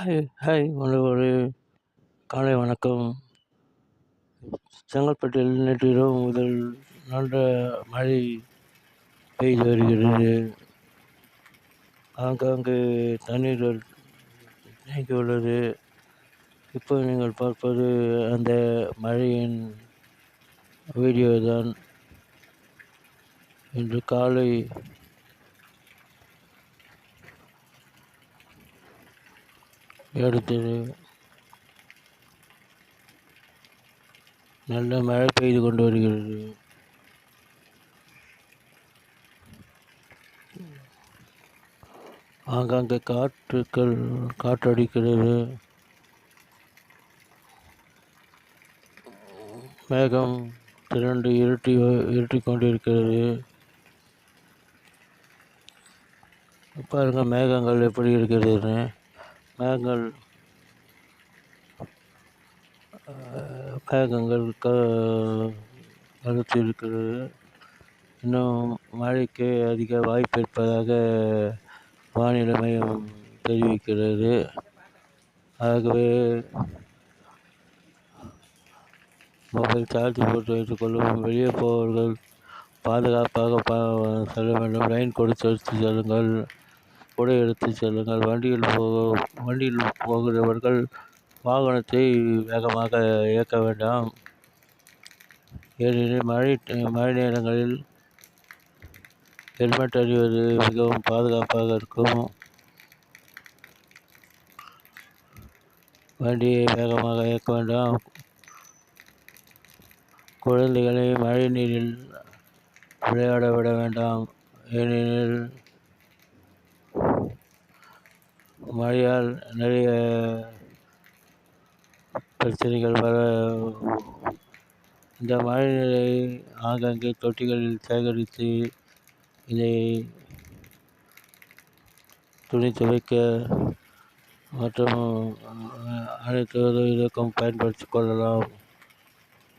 Hi hi ஒரு காலை வணக்கம். செங்கல்பட்டில் நேற்று இரவு முதல் நல்ல மழை பெய்து வருகிறது. ஆங்காங்கு தண்ணீர்கள் தேங்கி உள்ளது. இப்போ நீங்கள் பார்ப்பது அந்த மழையின் வீடியோ தான் இன்று காலை எடுத்தது. நல்ல மழை பெய்து கொண்டு வருகிறது. ஆங்காங்கே காற்றுக்கள் காற்றடிக்கிறது. மேகம் திரண்டு இருட்டி இருட்டி கொண்டிருக்கிறது. பாருங்கள் மேகங்கள் எப்படி இருக்கிறதுன்னு. மேகங்கள் மேகங்கள் க கருத்து இருக்கிறது. இன்னும் மழைக்கு அதிக வாய்ப்பு இருப்பதாக வானிலை மையம் தெரிவிக்கிறது. ஆகவே மொபைல் சார்ஜ் போட்டு வைத்துக்கொள்ளவும் வெளியே போவர்கள் பாதுகாப்பாக பா செல்ல வேண்டும். லைன் கொடுத்து எடுத்து செல்லுங்கள். கூட எடுத்து செல்லுங்கள். வண்டியில் போக வண்டியில் போகிறவர்கள் வாகனத்தை வேகமாக இயக்க வேண்டாம். ஏனெனில் மழை மழை நேரங்களில் ஹெல்மெட் அணிவது மிகவும் பாதுகாப்பாக இருக்கும். வண்டியை வேகமாக இயக்க வேண்டாம். குழந்தைகளை மழை நீரில் விளையாட விட வேண்டாம். ஏனெனில் மழையால் நிறைய பிரச்சனைகள் வர இந்த மழை நீரை ஆங்காங்கே தொட்டிகளில் சேகரித்து இதை துணி துவைக்க மற்றும் அனைத்து உதவிகளுக்கும் பயன்படுத்தி கொள்ளலாம்.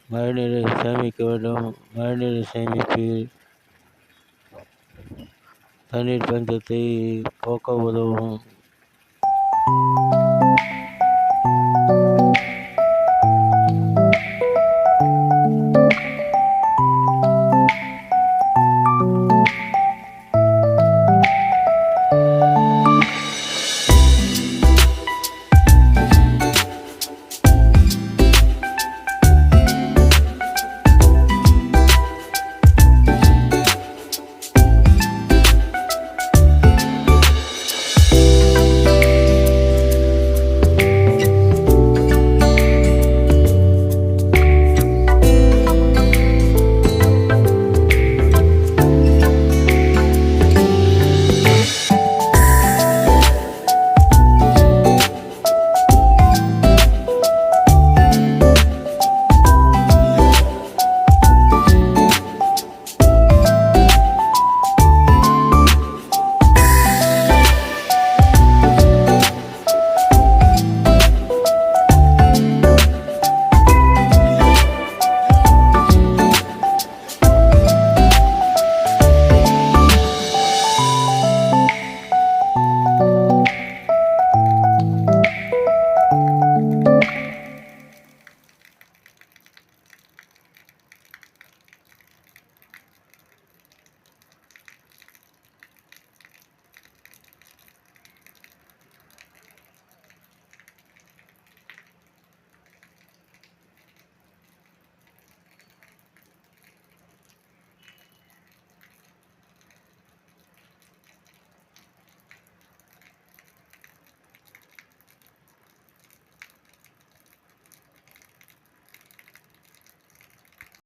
மழைநீரை சேமிக்க வேண்டும். மழைநீரை சேமிப்பு தண்ணீர் பஞ்சத்தை போக்க உதவும். you